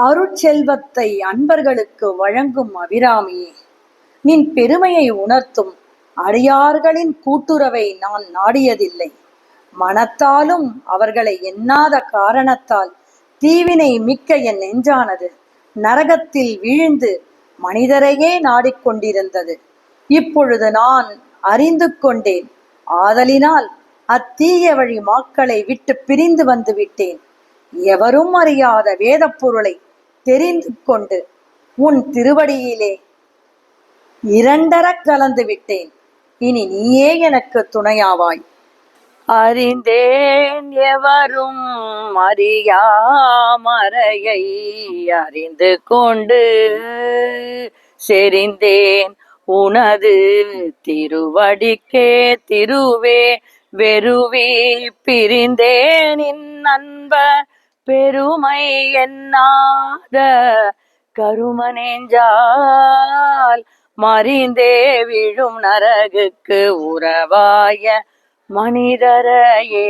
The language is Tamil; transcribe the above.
அருட்செல்வத்தை அன்பர்களுக்கு வழங்கும் அபிராமியே நின் பெருமையை உணர்த்தும் அடியார்களின் கூட்டுறவை நான் நாடியதில்லை. மனத்தாலும் அவர்களை எண்ணாத காரணத்தால் தீவினை மிக்க என் நெஞ்சானது நரகத்தில் விழுந்து மனிதரையே நாடிக்கொண்டிருந்தது. இப்பொழுது நான் அறிந்து கொண்டேன். ஆதலினால் அத்தீய வழி மாக்களை விட்டு பிரிந்து வந்து விட்டேன் எவரும் அறியாத வேதப் பொருளை தெரிந்து கொண்டு உன் திருவடியிலே இரண்டற கலந்து விட்டேன். இனி நீயே எனக்கு துணையாவாய். அறிந்தேன் எவரும் அறியாமறையை அறிந்து கொண்டு செறிந்தேன் உனது திருவடிக்கே திருவே வெறுவி பிரிந்தேன் அன்ப பெருமை என்னாத? கருமனேஞ்சால் மறிந்தே விழும் நரகுக்கு உறவாய மனிதரையே.